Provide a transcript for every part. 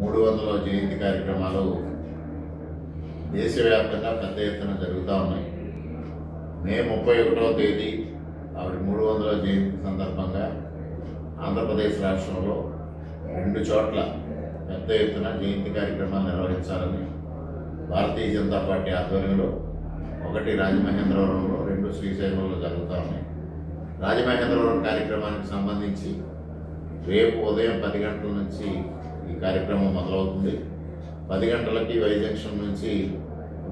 మూడు వందల జయంతి కార్యక్రమాలు దేశవ్యాప్తంగా పెద్ద ఎత్తున జరుగుతూ ఉన్నాయి. మే ముప్పై ఒకటవ తేదీ ఆవిడ మూడు వందల జయంతి సందర్భంగా ఆంధ్రప్రదేశ్ రాష్ట్రంలో రెండు చోట్ల పెద్ద ఎత్తున జయంతి కార్యక్రమాలు నిర్వహించాలని భారతీయ జనతా పార్టీ ఆధ్వర్యంలో ఒకటి రాజమహేంద్రవరంలో రెండు శ్రీశైలంలో జరుగుతూ ఉన్నాయి. రాజమహేంద్రవరం కార్యక్రమానికి సంబంధించి రేపు ఉదయం పది గంటల నుంచి ఈ కార్యక్రమం మొదలవుతుంది. పది గంటలకి వైజంక్షన్ నుంచి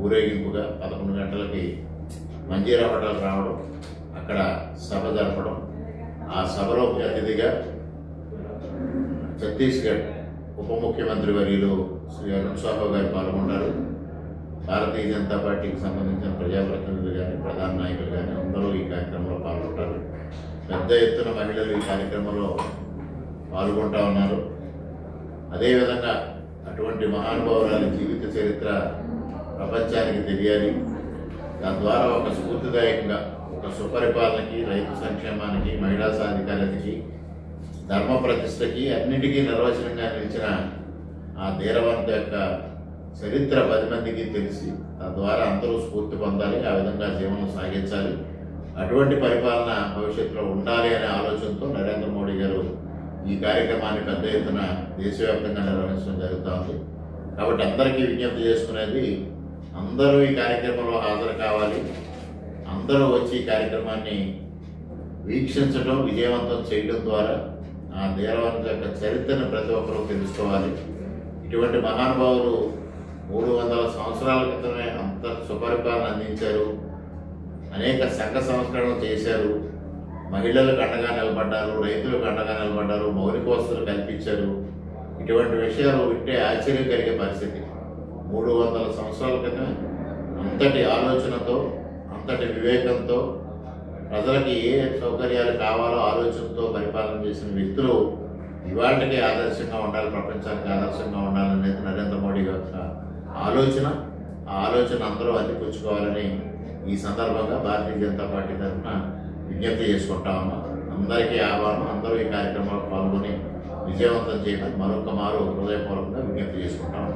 ఊరేగింపుగా పదకొండు గంటలకి మంజీరా హోటల్ రావడం అక్కడ సభ జరపడం. ఆ సభలో అతిథిగా ఛత్తీస్గఢ్ ఉప ముఖ్యమంత్రి వర్యులు శ్రీ అరుణ్ గారు పాల్గొన్నారు భారతీయ జనతా పార్టీకి సంబంధించిన ప్రజాప్రతినిధులు కానీ ప్రధాన నాయకులు కానీ అందరూ ఈ కార్యక్రమంలో పాల్గొంటారు. పెద్ద ఎత్తున మహిళలు ఈ కార్యక్రమంలో పాల్గొంటా ఉన్నారు. అదేవిధంగా అటువంటి మహానుభావురాల జీవిత చరిత్ర ప్రపంచానికి తెలియాలి. తద్వారా ఒక స్ఫూర్తిదాయకంగా ఒక సుపరిపాలనకి రైతు సంక్షేమానికి మహిళా సాధికారతకి ధర్మ ప్రతిష్టకి అన్నిటికీ నిర్వచనంగా నిలిచిన ఆ ధీరవంత యొక్క చరిత్ర పది మందికి తెలిసి తద్వారా అందరూ స్ఫూర్తి పొందాలి ఆ విధంగా జీవనం సాగించాలి. అటువంటి పరిపాలన భవిష్యత్తులో ఉండాలి అనే ఆలోచనతో నరేంద్ర ఈ కార్యక్రమాన్ని పెద్ద ఎత్తున దేశవ్యాప్తంగా నిర్వహించడం జరుగుతోంది కాబట్టి అందరికీ విజ్ఞప్తి చేసుకునేది అందరూ ఈ కార్యక్రమంలో హాజరు కావాలి. అందరూ వచ్చి ఈ కార్యక్రమాన్ని వీక్షించడం విజయవంతం చేయడం ద్వారా ఆ దేవాలయం యొక్క చరిత్రను ప్రతి ఒక్కరూ తెలుసుకోవాలి. ఇటువంటి మహానుభావులు మూడు వందల సంవత్సరాల క్రితమే అంత సుపరిపాలన అందించారు. అనేక సంఘ సంస్కరణలు చేశారు. మహిళలకు అండగా నిలబడ్డారు రైతులకు అండగా నిలబడ్డారు మౌలిక వసతులు కల్పించారు. ఇటువంటి విషయాలు వింటే ఆశ్చర్యం కలిగే పరిస్థితి. మూడు వందల సంవత్సరాల క్రితం అంతటి ఆలోచనతో అంతటి వివేకంతో ప్రజలకి ఏ సౌకర్యాలు కావాలో ఆలోచనతో పరిపాలన చేసిన వ్యక్తులు ఇవాళకి ఆదర్శంగా ఉండాలి ప్రపంచానికి ఆదర్శంగా ఉండాలనేది నరేంద్ర మోడీ యొక్క ఆలోచన. ఆ ఆలోచన అందరూ అందిపుచ్చుకోవాలని ఈ సందర్భంగా భారతీయ జనతా పార్టీ తరఫున విజ్ఞప్తి చేసుకుంటాము అందరికీ ఆహ్వానం అందరూ ఈ కార్యక్రమంలో పాల్గొని విజయవంతం చేయడం మరొక మారు హృదయపూర్వకంగా విజ్ఞప్తి చేసుకుంటాము